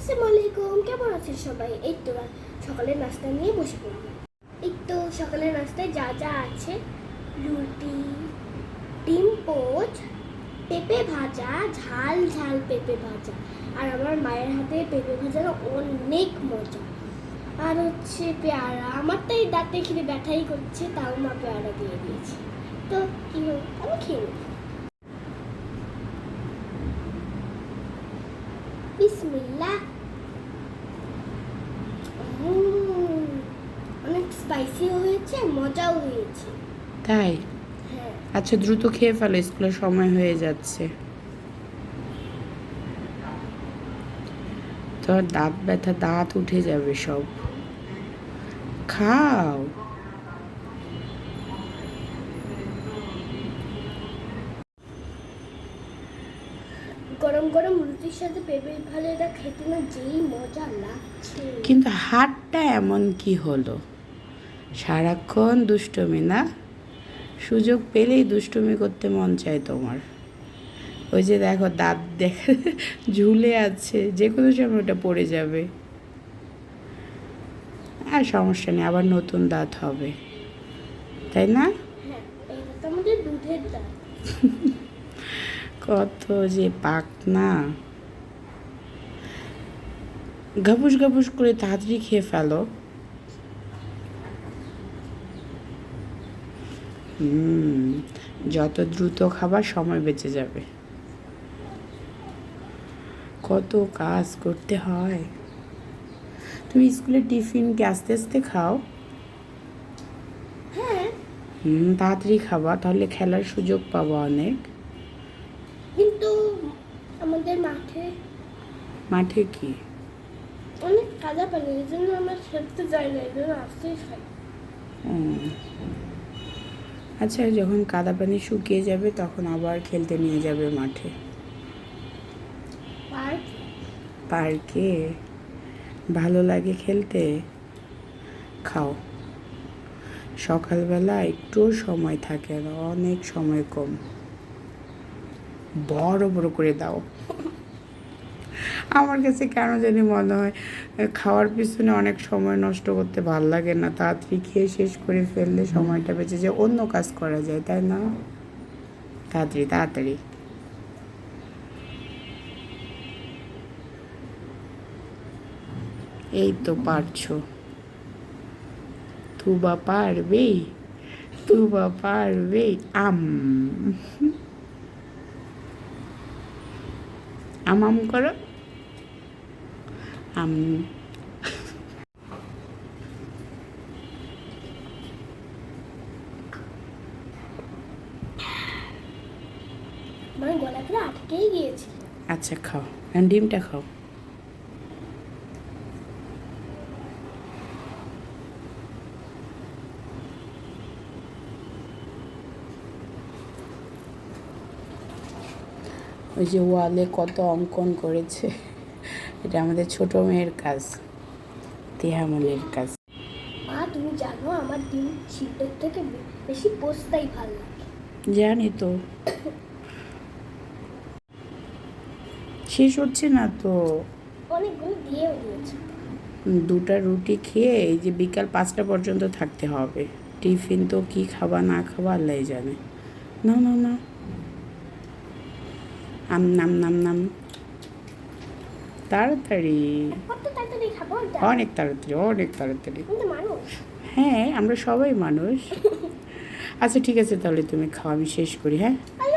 আসসালামু আলাইকুম, কেমন আছেন সবাই? এই তো সকালের নাস্তা নিয়ে বসে পড়লাম। এই তো সকালের নাস্তায় যা যা আছে, রুটি, ডিম পোচ, পেঁপে ভাজা, ঝাল ঝাল পেঁপে ভাজা। আর আমার মায়ের হাতে পেঁপে ভাজা না অনেক মজা। আর হচ্ছে পেয়ারা, আমার তো এই দাঁতে খিদে ব্যথাই করছে, তাও মা পেয়ারা দিয়ে দিয়েছে। তো কি হোক, আমি খেয়ে বিসমিল্লাহ অনেক স্পাইসি হয়েছে মজাও হয়েছে। তাই? হ্যাঁ। আচ্ছা দ্রুত খেয়ে ফেলো স্কুলের সময় হয়ে যাচ্ছে। তোর দাঁত ব্যথা দাঁত উঠে যাবে সব। খাও। গরম গরম রুটির সাথে পেঁপে ভাজাটা খেতে না যেই মজা লাগছে। কিন্তু হাতটা এমন কি হলো? সারাক্ষণ দুষ্টমি না? সুযোগ পেলেই দুষ্টমি করতে মন চায় তোমার। ওই যে দেখো দাঁত দেখা ঝুলে আছে যে কোনো সময় ওটা পড়ে যাবে। আর সমস্যা নেই আবার নতুন দাঁত হবে। তাই না? হ্যাঁ আমাদের দুধের দাঁত। কত যে পাক না। গাবুস গাবুস করে তাড়াতাড়ি খেয়ে ফেলো। হুম যত দ্রুত খাবার সময় বেঁচে যাবে। কত কাজ করতে হয়। তুমি স্কুলে টিফিন কি আস্তে আস্তে খাও? হ্যাঁ। হুম তাড়াতাড়ি খাবা তাহলে খেলার সুযোগ পাবো অনেক কিন্তু আমাদের মাঠে? মাঠে কি? অনেক কাদা পানি এই জন্য আমরা খেলতে যাই না এই জন্য আসতেই খাই আচ্ছা যখন কাদা পানি শুকিয়ে যাবে তখন আবার খেলতে নিয়ে যাবে মাঠে। পার্ক? পার্কে? ভালো লাগে খেলতে? খাও। সকালবেলা একটুও সময় থাকে না অনেক সময় কম। বড় বড় করে দাও। আমার কাছে কেন জানি মনে হয় খাওয়ার পিছনে অনেক সময় নষ্ট করতে ভালো লাগে না। তাড়াতাড়ি খেয়ে শেষ করে ফেললে সময়টা বেঁচে যায়, অন্য কাজ করা যায়, তাই না? তাড়াতাড়ি তাড়াতাড়ি। এই তো পারছ। তুবা পারবে তুবা পারবে আম। আম আম করো। আম গলা পুরো আটকেই গিয়েছে। আচ্ছা খাও। ডিমটা খাও। ওই যে ওয়ালে কত অঙ্কন করেছে। এটা আমাদের ছোট মেয়ের কাজ তেহামলের কাজ। মা তুমি জানো আমার ডিম সিদ্ধর থেকে বেশি পোস্তাই ভালো লাগে। জানি তো। শেষ হচ্ছে না তো? অনেকগুলো দিয়েও দিয়েছে। দুটা রুটি খেয়ে এই যে বিকাল পাঁচটা পর্যন্ত থাকতে হবে। টিফিন তো কি খাবা না খাবা আল্লাহ জানে। না না না। আম নাম নাম নাম। তাড়াতাড়ি? অনেক তাড়াতাড়ি অনেক তাড়াতাড়ি। হ্যাঁ আমরা সবাই মানুষ। আচ্ছা ঠিক আছে তাহলে তুমি খাওয়া আমি শেষ করি হ্যাঁ? আরে